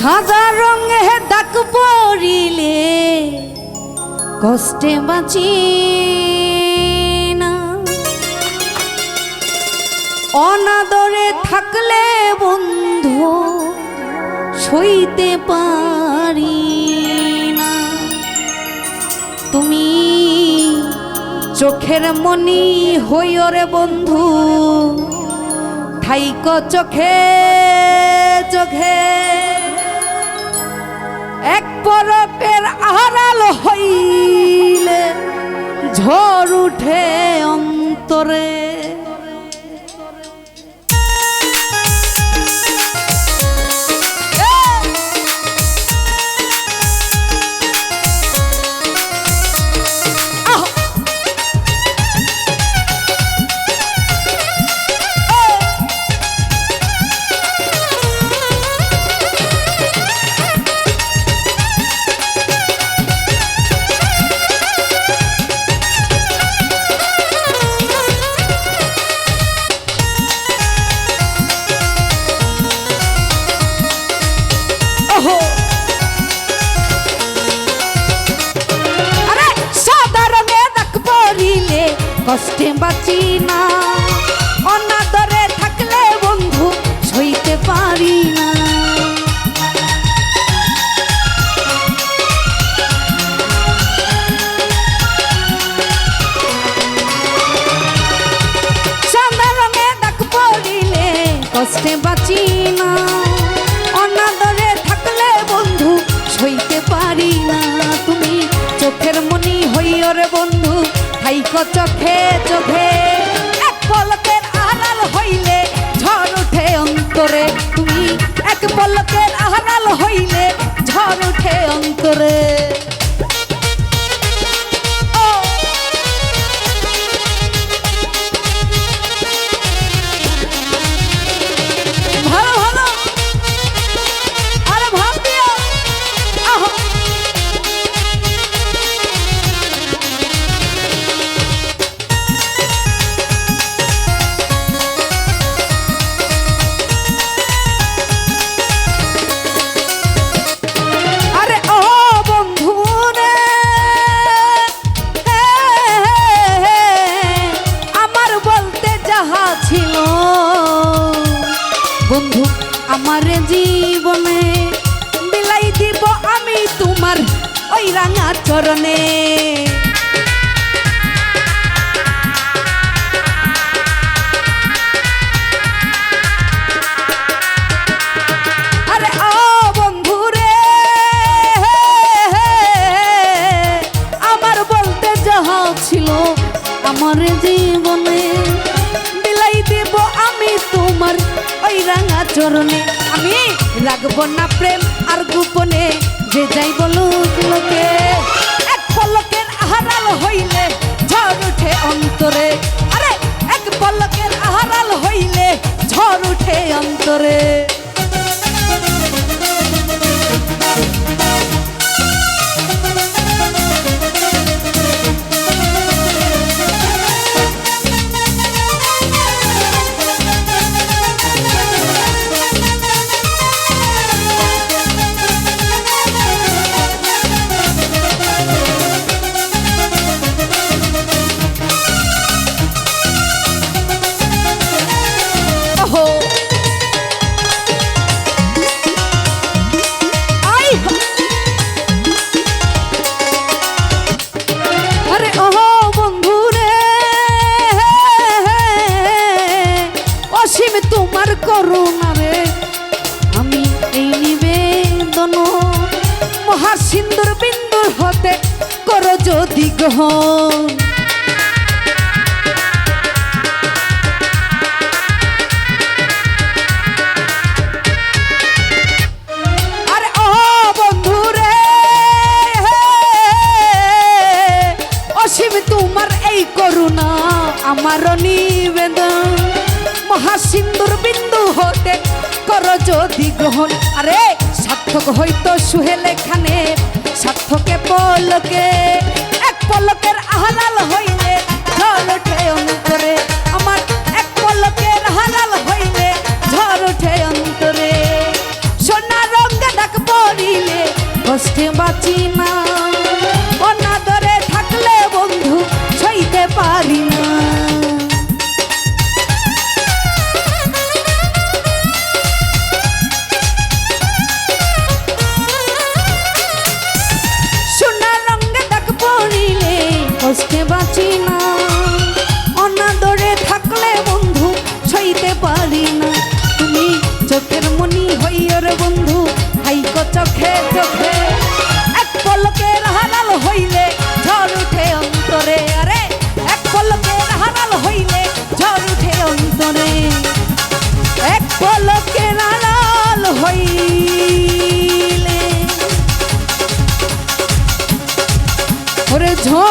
সাদা রঙে ডাক পড়িলে, কষ্টে বাঁচি না। অনাদরে থাকলে বন্ধু সইতে পারি না। তুমি চোখের মনি হইও রে বন্ধু, থাইক চোখে চোখে। এক পরকের আড়াল হইলে ঝড় উঠে অন্তরে। কষ্টে বাঁচি না। অনাদরে থাকলে বন্ধু সইতে পারি না। কষ্টে বাঁচি না। অনাদরে থাকলে বন্ধু সইতে পারি না। তুমি চোখের মনি হইও রে বন্ধু হাইক চোখে চোখে এক পলকের আড়াল হইলে ঝড় ওঠে অন্তরে। তুমি এক পলকের আড়াল হইলে ঝড় আমি তোমার ওই রাঙা চরণে। আমার আমার জীবনে, বিলাই দেব আমি তোমার ওই রাঙা চরণে। আমি রাখব না প্রেম আর গোপনে যে যাই বলুক লোকে, এক পলকের আহারাল হইলে ঝড় উঠে অন্তরে। আরে, এক পলকের আহারাল হইলে ঝড় উঠে অন্তরে। হতে করো যদি গ্রহণ। এই নিবেদন। মহাসিন্দুর বিন্দু হতে কর যদি গ্রহণ। আরে সার্থক হইতো সুহেল এখানে। সার্থকে পলকে এক পলকের আহারাল হইলে বন্ধু, হাইক চোখে চোখে। এক পলকে হারাল হইলে ঝড় উঠে অন্তরে। আরে, এক পলকে হারাল হইলে ঝড় উঠে অন্তরে। এক পলকে হারাল হইলে। ঝড়